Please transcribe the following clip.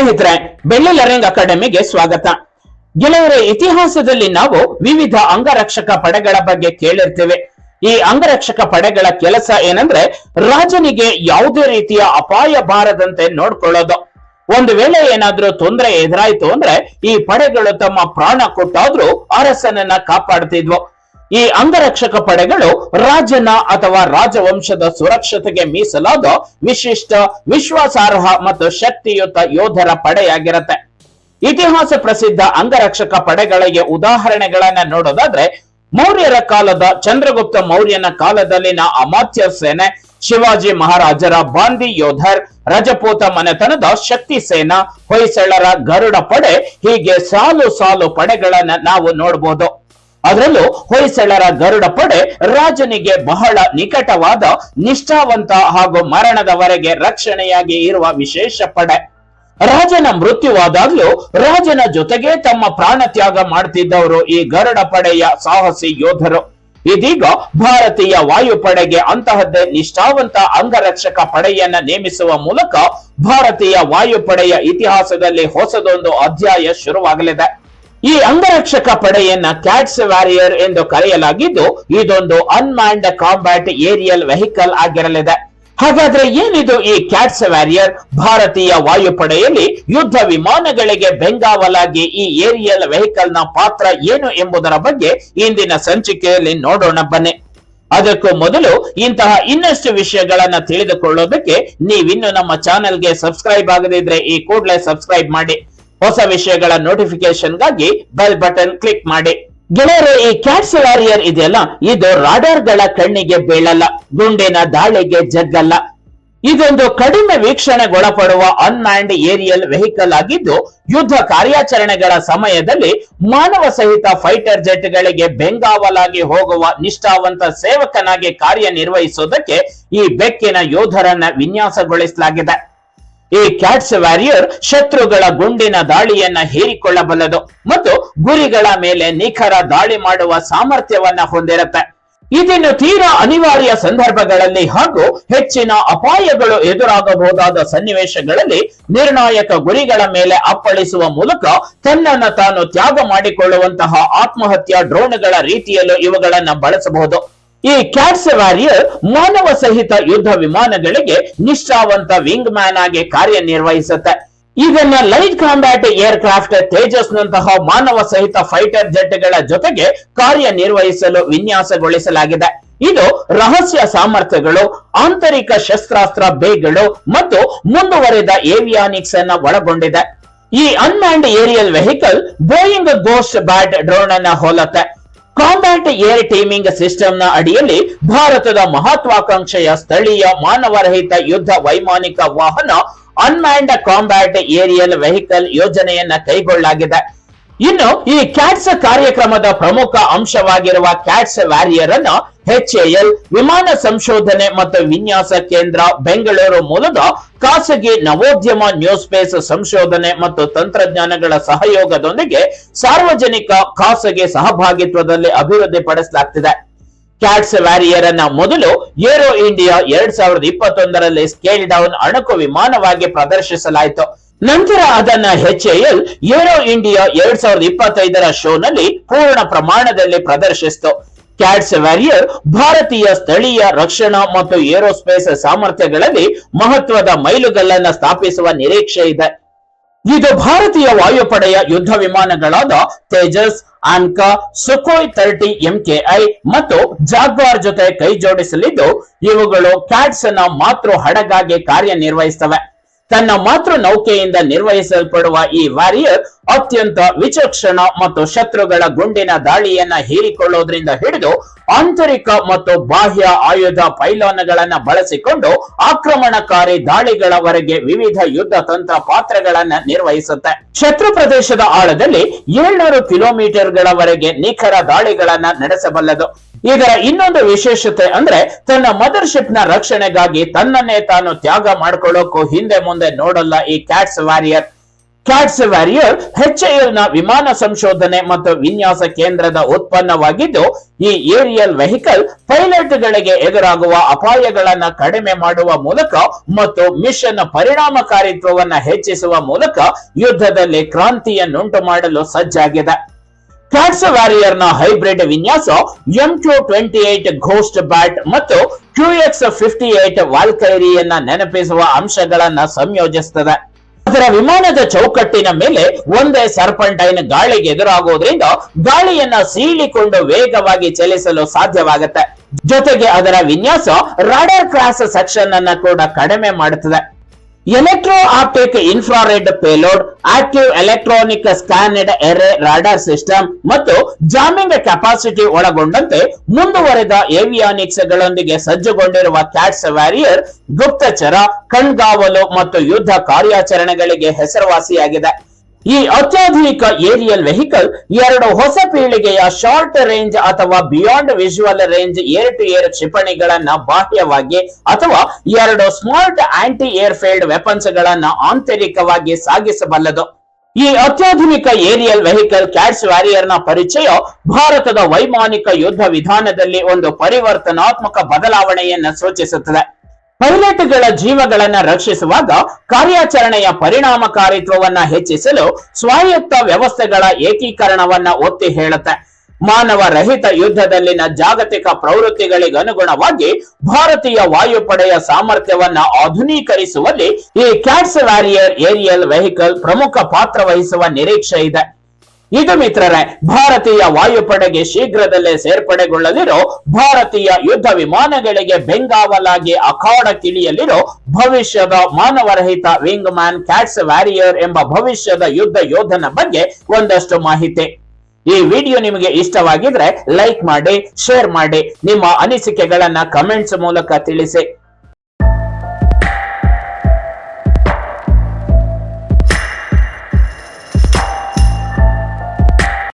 ಸ್ನೇಹಿತರೆ ಬೆಳ್ಳಿ ಲರ್ನಿಂಗ್ ಅಕಾಡೆಮಿಗೆ ಸ್ವಾಗತ. ಗೆಳೆಯರ, ಇತಿಹಾಸದಲ್ಲಿ ನಾವು ವಿವಿಧ ಅಂಗರಕ್ಷಕ ಪಡೆಗಳ ಬಗ್ಗೆ ಕೇಳಿರ್ತೇವೆ. ಈ ಅಂಗರಕ್ಷಕ ಪಡೆಗಳ ಕೆಲಸ ಏನಂದ್ರೆ, ರಾಜನಿಗೆ ಯಾವುದೇ ರೀತಿಯ ಅಪಾಯ ಬಾರದಂತೆ ನೋಡ್ಕೊಳ್ಳೋದು. ಒಂದು ವೇಳೆ ಏನಾದ್ರೂ ತೊಂದರೆ ಎದುರಾಯ್ತು ಅಂದ್ರೆ, ಈ ಪಡೆಗಳು ತಮ್ಮ ಪ್ರಾಣ ಕೊಟ್ಟಾದ್ರೂ ಅರಸನನ್ನ ಕಾಪಾಡ್ತಿದ್ವು. ಈ ಅಂಗರಕ್ಷಕ ಪಡೆಗಳು ರಾಜನ ಅಥವಾ ರಾಜವಂಶದ ಸುರಕ್ಷತೆಗೆ ಮೀಸಲಾದ ವಿಶಿಷ್ಟ ವಿಶ್ವಾಸಾರ್ಹ ಮತ್ತು ಶಕ್ತಿಯುತ ಯೋಧರ ಪಡೆಯಾಗಿರುತ್ತೆ. ಇತಿಹಾಸ ಪ್ರಸಿದ್ಧ ಅಂಗರಕ್ಷಕ ಪಡೆಗಳಿಗೆ ಉದಾಹರಣೆಗಳನ್ನ ನೋಡೋದಾದ್ರೆ, ಮೌರ್ಯರ ಕಾಲದ ಚಂದ್ರಗುಪ್ತ ಮೌರ್ಯನ ಕಾಲದಲ್ಲಿನ ಅಮಾತ್ಯ ಸೇನೆ, ಶಿವಾಜಿ ಮಹಾರಾಜರ ಬಾಂದಿ ಯೋಧರ್, ರಜಪೂತ ಮನೆತನದ ಶಕ್ತಿ ಸೇನಾ, ಹೊಯ್ಸಳರ ಗರುಡ ಪಡೆ, ಹೀಗೆ ಸಾಲು ಸಾಲು ಪಡೆಗಳನ್ನ ನಾವು ನೋಡಬಹುದು ಅದರಲ್ಲೂ ಹೊಯ್ಸಳರ ಗರುಡ ಪಡೆ ರಾಜನಿಗೆ ಬಹಳ ನಿಕಟವಾದ, ನಿಷ್ಠಾವಂತ ಹಾಗೂ ಮರಣದವರೆಗೆ ರಕ್ಷಣೆಯಾಗಿ ಇರುವ ವಿಶೇಷ ಪಡೆ. ರಾಜನ ಮೃತ್ಯುವಾದಾಗ್ಲೂ ರಾಜನ ಜೊತೆಗೆ ತಮ್ಮ ಪ್ರಾಣ ತ್ಯಾಗ ಮಾಡ್ತಿದ್ದವರು ಈ ಗರುಡ ಪಡೆಯ ಸಾಹಸಿ ಯೋಧರು. ಇದೀಗ ಭಾರತೀಯ ವಾಯುಪಡೆಗೆ ಅಂತಹದ್ದೇ ನಿಷ್ಠಾವಂತ ಅಂಗರಕ್ಷಕ ಪಡೆಯನ್ನ ನೇಮಿಸುವ ಮೂಲಕ ಭಾರತೀಯ ವಾಯುಪಡೆಯ ಇತಿಹಾಸದಲ್ಲಿ ಹೊಸದೊಂದು ಅಧ್ಯಾಯ ಶುರುವಾಗಲಿದೆ. ಈ ಅಂಗರಕ್ಷಕ ಪಡೆಯನ್ನ ಕ್ಯಾಟ್ಸ್ ವ್ಯಾರಿಯರ್ ಎಂದು ಕರೆಯಲಾಗಿದ್ದು, ಇದೊಂದು ಅನ್ಮ್ಯಾಂಡ್ ಕಾಂಬ್ಯಾಟ್ ಏರಿಯಲ್ ವೆಹಿಕಲ್ ಆಗಿರಲಿದೆ. ಹಾಗಾದ್ರೆ ಏನಿದು ಈ ಕ್ಯಾಟ್ಸ್ ವ್ಯಾರಿಯರ್ ಭಾರತೀಯ ವಾಯುಪಡೆಯಲ್ಲಿ ಯುದ್ಧ ವಿಮಾನಗಳಿಗೆ ಬೆಂಗಾವಲಾಗಿ ಈ ಏರಿಯಲ್ ವೆಹಿಕಲ್ನ ಪಾತ್ರ ಏನು ಎಂಬುದರ ಬಗ್ಗೆ ಇಂದಿನ ಸಂಚಿಕೆಯಲ್ಲಿ ನೋಡೋಣ ಬನ್ನಿ. ಅದಕ್ಕೂ ಮೊದಲು ಇಂತಹ ಇನ್ನಷ್ಟು ವಿಷಯಗಳನ್ನ ತಿಳಿದುಕೊಳ್ಳೋದಕ್ಕೆ ನೀವಿನ್ನು ನಮ್ಮ ಚಾನೆಲ್ಗೆ ಸಬ್ಸ್ಕ್ರೈಬ್ ಆಗದಿದ್ರೆ ಈ ಕೂಡಲೇ ಸಬ್ಸ್ಕ್ರೈಬ್ ಮಾಡಿ. ಹೊಸ ವಿಷಯಗಳ ನೋಟಿಫಿಕೇಶನ್ಗಾಗಿ ಬೆಲ್ ಬಟನ್ ಕ್ಲಿಕ್ ಮಾಡಿ. ಗೆಳೆಯರು, ಈ ಕ್ಯಾಟ್ಸ್ ವಾರಿಯರ್ ಇದೆಯಲ್ಲ? ಇದು ರಾಡಾರ್ಗಳ ಕಣ್ಣಿಗೆ ಬೀಳಲ್ಲ, ಗುಂಡಿನ ದಾಳಿಗೆ ಜಗ್ಗಲ್ಲ. ಇದೊಂದು ಕಡಿಮೆ ವೀಕ್ಷಣೆಗೊಳಪಡುವ ಅನ್ಮ್ಯಾಂಡ್ ಏರಿಯಲ್ ವೆಹಿಕಲ್ ಆಗಿದ್ದು, ಯುದ್ಧ ಕಾರ್ಯಾಚರಣೆಗಳ ಸಮಯದಲ್ಲಿ ಮಾನವ ಸಹಿತ ಫೈಟರ್ ಜೆಟ್ಗಳಿಗೆ ಬೆಂಗಾವಲಾಗಿ ಹೋಗುವ ನಿಷ್ಠಾವಂತ ಸೇವಕನಾಗಿ ಕಾರ್ಯನಿರ್ವಹಿಸುವುದಕ್ಕೆ ಈ ಬೆಕ್ಕಿನ ಯೋಧರನ್ನ ವಿನ್ಯಾಸಗೊಳಿಸಲಾಗಿದೆ. ಈ ಕ್ಯಾಟ್ಸ್ ವ್ಯಾರಿಯರ್ ಶತ್ರುಗಳ ಗುಂಡಿನ ದಾಳಿಯನ್ನ ಹೀರಿಕೊಳ್ಳಬಲ್ಲದು ಮತ್ತು ಗುರಿಗಳ ಮೇಲೆ ನಿಖರ ದಾಳಿ ಮಾಡುವ ಸಾಮರ್ಥ್ಯವನ್ನ ಹೊಂದಿರುತ್ತೆ. ಇದನ್ನು ತೀರಾ ಅನಿವಾರ್ಯ ಸಂದರ್ಭಗಳಲ್ಲಿ ಹಾಗೂ ಹೆಚ್ಚಿನ ಅಪಾಯಗಳು ಎದುರಾಗಬಹುದಾದ ಸನ್ನಿವೇಶಗಳಲ್ಲಿ ನಿರ್ಣಾಯಕ ಗುರಿಗಳ ಮೇಲೆ ಅಪ್ಪಳಿಸುವ ಮೂಲಕ ತನ್ನನ್ನ ತಾನು ತ್ಯಾಗ ಮಾಡಿಕೊಳ್ಳುವಂತಹ ಆತ್ಮಹತ್ಯಾ ಡ್ರೋನ್ಗಳ ರೀತಿಯಲ್ಲೂ ಇವುಗಳನ್ನು ಬಳಸಬಹುದು. ಈ ಕ್ಯಾಟ್ಸ್ ವಾರಿಯರ್ ಮಾನವ ಸಹಿತ ಯುದ್ಧ ವಿಮಾನಗಳಿಗೆ ನಿಷ್ಠಾವಂತ ವಿಂಗ್ ಮ್ಯಾನ್ ಆಗಿ ಕಾರ್ಯನಿರ್ವಹಿಸುತ್ತೆ. ಇದನ್ನ light combat aircraft Tejas ನಂತಹ ಮಾನವ ಸಹಿತ ಫೈಟರ್ ಜೆಟ್ಗಳ ಜೊತೆಗೆ ಕಾರ್ಯನಿರ್ವಹಿಸಲು ವಿನ್ಯಾಸಗೊಳಿಸಲಾಗಿದೆ. ಇದು ರಹಸ್ಯ ಸಾಮರ್ಥ್ಯಗಳು, ಆಂತರಿಕ ಶಸ್ತ್ರಾಸ್ತ್ರ ಬೇಗಳು ಮತ್ತು ಮುಂದುವರೆದ ಏವಿಯಾನಿಕ್ಸ್ ಅನ್ನ ಒಳಗೊಂಡಿದೆ. ಈ unmanned aerial vehicle Boeing Ghost Bat drone ಅನ್ನ ಹೋಲುತ್ತೆ. ಕಾಂಬ್ಯಾಟ್ ಏರ್ ಟೀಮಿಂಗ್ ಸಿಸ್ಟಮ್ನ ಅಡಿಯಲ್ಲಿ ಭಾರತದ ಮಹತ್ವಾಕಾಂಕ್ಷೆಯ ಸ್ಥಳೀಯ ಮಾನವರಹಿತ ಯುದ್ಧ ವೈಮಾನಿಕ ವಾಹನ ಅನ್ಮ್ಯಾಂಡ್ ಕಾಂಬ್ಯಾಟ್ ಏರಿಯಲ್ ವೆಹಿಕಲ್ ಯೋಜನೆಯನ್ನ ಕೈಗೊಳ್ಳಲಾಗಿದೆ. ಇನ್ನು ಈ ಕ್ಯಾಟ್ಸ್ ಕಾರ್ಯಕ್ರಮದ ಪ್ರಮುಖ ಅಂಶವಾಗಿರುವ ಕ್ಯಾಟ್ಸ್ ವ್ಯಾರಿಯರ್ ಅನ್ನು ಎಚ್ಎಎಲ್ ವಿಮಾನ ಸಂಶೋಧನೆ ಮತ್ತು ವಿನ್ಯಾಸ ಕೇಂದ್ರ ಬೆಂಗಳೂರು ಮೂಲದ ಖಾಸಗಿ ನವೋದ್ಯಮ ನ್ಯೂ ಸ್ಪೇಸ್ ಸಂಶೋಧನೆ ಮತ್ತು ತಂತ್ರಜ್ಞಾನಗಳ ಸಹಯೋಗದೊಂದಿಗೆ ಸಾರ್ವಜನಿಕ ಖಾಸಗಿ ಸಹಭಾಗಿತ್ವದಲ್ಲಿ ಅಭಿವೃದ್ಧಿಪಡಿಸಲಾಗ್ತಿದೆ ಕ್ಯಾಟ್ಸ್ ವ್ಯಾರಿಯರ್ ಅನ್ನ ಮೊದಲು ಏರೋ ಇಂಡಿಯಾ ಎರಡ್ ಸಾವಿರದ ಇಪ್ಪತ್ತೊಂದರಲ್ಲಿ ಸ್ಕೇಲ್ ಡೌನ್ ಅಣುಕು ವಿಮಾನವಾಗಿ ಪ್ರದರ್ಶಿಸಲಾಯಿತು. ನಂತರ ಅದನ್ನ ಎಲ್ ಏರೋ ಇಂಡಿಯಾ ಎರಡ್ ಸಾವಿರದ ಇಪ್ಪತ್ತೈದರ ಶೋನಲ್ಲಿ ಪೂರ್ಣ ಪ್ರಮಾಣದಲ್ಲಿ ಪ್ರದರ್ಶಿಸಿತು. ಕ್ಯಾಟ್ಸ್ ವ್ಯಾರಿಯರ್ ಭಾರತೀಯ ಸ್ಥಳೀಯ ರಕ್ಷಣಾ ಮತ್ತು ಏರೋಸ್ಪೇಸ್ ಸಾಮರ್ಥ್ಯಗಳಲ್ಲಿ ಮಹತ್ವದ ಮೈಲುಗಲ್ಲನ್ನ ಸ್ಥಾಪಿಸುವ ನಿರೀಕ್ಷೆ ಇದೆ. ಇದು ಭಾರತೀಯ ವಾಯುಪಡೆಯ ಯುದ್ಧ ವಿಮಾನಗಳಾದ ತೇಜಸ್ ಆನ್ಕಾ ಸುಖೋಯ್ ತರ್ಟಿ, ಎಂಕೆಐ ಮತ್ತು ಜಾಗ್ವಾರ್ ಜೊತೆ ಕೈ ಜೋಡಿಸಲಿದ್ದು ಇವುಗಳು ಕ್ಯಾಟ್ಸ್ನ ಮಾತೃ ಹಡಗಾಗಿ ಕಾರ್ಯನಿರ್ವಹಿಸುತ್ತವೆ ತನ್ನ ಮಾತೃ ನೌಕೆಯಿಂದ ನಿರ್ವಹಿಸಲ್ಪಡುವ ಈ ವಾರಿಯರ್ ಅತ್ಯಂತ ವಿಚಕ್ಷಣ ಮತ್ತು ಶತ್ರುಗಳ ಗುಂಡಿನ ದಾಳಿಯನ್ನ ಹೀರಿಕೊಳ್ಳೋದ್ರಿಂದ ಹಿಡಿದು ಆಂತರಿಕ ಮತ್ತು ಬಾಹ್ಯ ಆಯುಧ ಪೈಲಾನ್ಗಳನ್ನ ಬಳಸಿಕೊಂಡು ಆಕ್ರಮಣಕಾರಿ ದಾಳಿಗಳವರೆಗೆ ವಿವಿಧ ಯುದ್ಧ ತಂತ್ರ ಪಾತ್ರಗಳನ್ನ ನಿರ್ವಹಿಸುತ್ತೆ. ಶತ್ರು ಪ್ರದೇಶದ ಆಳದಲ್ಲಿ ಏಳ್ನೂರು ಕಿಲೋಮೀಟರ್ಗಳವರೆಗೆ ನಿಖರ ದಾಳಿಗಳನ್ನ ನಡೆಸಬಲ್ಲದು. ಇದರ ಇನ್ನೊಂದು ವಿಶೇಷತೆ ಅಂದ್ರೆ ತನ್ನ ಮದರ್ಶಿಪ್ನ ರಕ್ಷಣೆಗಾಗಿ ತನ್ನನ್ನೇ ತಾನು ತ್ಯಾಗ ಮಾಡ್ಕೊಳ್ಳೋಕ್ಕೂ ಹಿಂದೆ ಮುಂದೆ ನೋಡಲ್ಲ ಈ ಕ್ಯಾಟ್ಸ್ ವಾರಿಯರ್. ಕ್ಯಾಟ್ಸ್ ವ್ಯಾರಿಯರ್ ಎಲ್ನ ವಿಮಾನ ಸಂಶೋಧನೆ ಮತ್ತು ವಿನ್ಯಾಸ ಕೇಂದ್ರದ ಉತ್ಪನ್ನವಾಗಿದ್ದು, ಈ ಏರಿಯಲ್ ವೆಹಿಕಲ್ ಪೈಲಟ್ ಗಳಿಗೆ ಎದುರಾಗುವ ಅಪಾಯಗಳನ್ನು ಕಡಿಮೆ ಮಾಡುವ ಮೂಲಕ ಮತ್ತು ಮಿಷನ್ ಪರಿಣಾಮಕಾರಿತ್ವವನ್ನು ಹೆಚ್ಚಿಸುವ ಮೂಲಕ ಯುದ್ಧದಲ್ಲಿ ಕ್ರಾಂತಿಯನ್ನುಂಟು ಮಾಡಲು ಸಜ್ಜಾಗಿದೆ. ಕ್ಯಾಟ್ಸ್ ವ್ಯಾರಿಯರ್ನ ಹೈಬ್ರಿಡ್ ವಿನ್ಯಾಸ M Q twenty eight Ghost Bat ಮತ್ತು ಕ್ಯೂಎಕ್ಸ್ ಫಿಫ್ಟಿ ಏಟ್ ವಾಲ್ಕೈರಿಯನ್ನ ನೆನಪಿಸುವ ಅಂಶಗಳನ್ನು ಸಂಯೋಜಿಸುತ್ತದೆ ಅದರ ವಿಮಾನದ ಚೌಕಟ್ಟಿನ ಮೇಲೆ ಒಂದೇ ಸರ್ಪಂಟೈನ್ ಗಾಳಿಗೆ ಎದುರಾಗುವುದರಿಂದ ಗಾಳಿಯನ್ನ ಸೀಳಿಕೊಂಡು ವೇಗವಾಗಿ ಚಲಿಸಲು ಸಾಧ್ಯವಾಗುತ್ತೆ. ಜೊತೆಗೆ ಅದರ ವಿನ್ಯಾಸ ರಾಡರ್ ಕ್ರಾಸ್ ಸೆಕ್ಷನ್ ಅನ್ನ ಕೂಡ ಕಡಿಮೆ ಮಾಡುತ್ತದೆ. Electro optic infrared payload, active electronic scanned array radar system ಮತ್ತು ಜಾಮಿಂಗ್ ಕೆಪಾಸಿಟಿ ಒಳಗೊಂಡಂತೆ ಮುಂದುವರೆದ ಏವಿಯಾನಿಕ್ಸ್ ಗಳೊಂದಿಗೆ ಸಜ್ಜುಗೊಂಡಿರುವ ಕ್ಯಾಟ್ಸ್ ವ್ಯಾರಿಯರ್, ಗುಪ್ತಚರ, ಕಣ್ಗಾವಲು ಮತ್ತು ಯುದ್ಧ ಕಾರ್ಯಾಚರಣೆಗಳಿಗೆ ಹೆಸರುವಾಸಿಯಾಗಿದೆ. ಈ ಅತ್ಯಾಧುನಿಕ ಏರಿಯಲ್ ವೆಹಿಕಲ್ ಎರಡು ಹೊಸ ಪೀಳಿಗೆಯ ಶಾರ್ಟ್ ರೇಂಜ್ ಅಥವಾ beyond visual range air to air ಕ್ಷಿಪಣಿಗಳನ್ನ ಬಾಹ್ಯವಾಗಿ ಅಥವಾ ಎರಡು smart anti air field weapons ಗಳನ್ನ ಆಂತರಿಕವಾಗಿ ಸಾಗಿಸಬಲ್ಲದು. ಈ ಅತ್ಯಾಧುನಿಕ ಏರಿಯಲ್ ವೆಹಿಕಲ್ ಕ್ಯಾಟ್ಸ್ ವ್ಯಾರಿಯರ್ನ ಪರಿಚಯ ಭಾರತದ ವೈಮಾನಿಕ ಯುದ್ಧ ವಿಧಾನದಲ್ಲಿ ಒಂದು ಪರಿವರ್ತನಾತ್ಮಕ ಬದಲಾವಣೆಯನ್ನು ಸೂಚಿಸುತ್ತದೆ. ಪೈಲಟ್ಗಳ ಜೀವಗಳನ್ನ ರಕ್ಷಿಸುವಾಗ ಕಾರ್ಯಾಚರಣೆಯ ಪರಿಣಾಮಕಾರಿತ್ವವನ್ನ ಹೆಚ್ಚಿಸಲು ಸ್ವಾಯತ್ತ ವ್ಯವಸ್ಥೆಗಳ ಏಕೀಕರಣವನ್ನ ಒತ್ತಿ ಹೇಳುತ್ತೆ. ಮಾನವ ರಹಿತ ಯುದ್ಧದಲ್ಲಿನ ಜಾಗತಿಕ ಪ್ರವೃತ್ತಿಗಳಿಗೆ ಅನುಗುಣವಾಗಿ ಭಾರತೀಯ ವಾಯುಪಡೆಯ ಸಾಮರ್ಥ್ಯವನ್ನ ಆಧುನೀಕರಿಸುವಲ್ಲಿ ಈ ಕ್ಯಾಟ್ಸ್ ವ್ಯಾರಿಯರ್ ಏರಿಯಲ್ ವೆಹಿಕಲ್ ಪ್ರಮುಖ ಪಾತ್ರ ವಹಿಸುವ ನಿರೀಕ್ಷೆ ಇದೆ. ಇದು ಮಿತ್ರರೇ, ಭಾರತೀಯ ವಾಯುಪಡೆಗೆ ಶೀಘ್ರದಲ್ಲೇ ಸೇರ್ಪಡೆಗೊಳ್ಳಲಿರೋ, ಭಾರತೀಯ ಯುದ್ಧ ವಿಮಾನಗಳಿಗೆ ಬೆಂಗಾವಲಾಗಿ ಅಖಾಡಕ್ಕಿಳಿಯಲಿರೋ ಭವಿಷ್ಯದ ಮಾನವರಹಿತ ವಿಂಗ್ ಮ್ಯಾನ್ ಕ್ಯಾಟ್ಸ್ ವ್ಯಾರಿಯರ್ ಎಂಬ ಭವಿಷ್ಯದ ಯುದ್ಧ ಯೋಧನ ಬಗ್ಗೆ ಒಂದಷ್ಟು ಮಾಹಿತಿ. ಈ ವಿಡಿಯೋ ನಿಮಗೆ ಇಷ್ಟವಾಗಿದ್ರೆ ಲೈಕ್ ಮಾಡಿ, ಶೇರ್ ಮಾಡಿ, ನಿಮ್ಮ ಅನಿಸಿಕೆಗಳನ್ನ ಕಮೆಂಟ್ಸ್ ಮೂಲಕ ತಿಳಿಸಿ.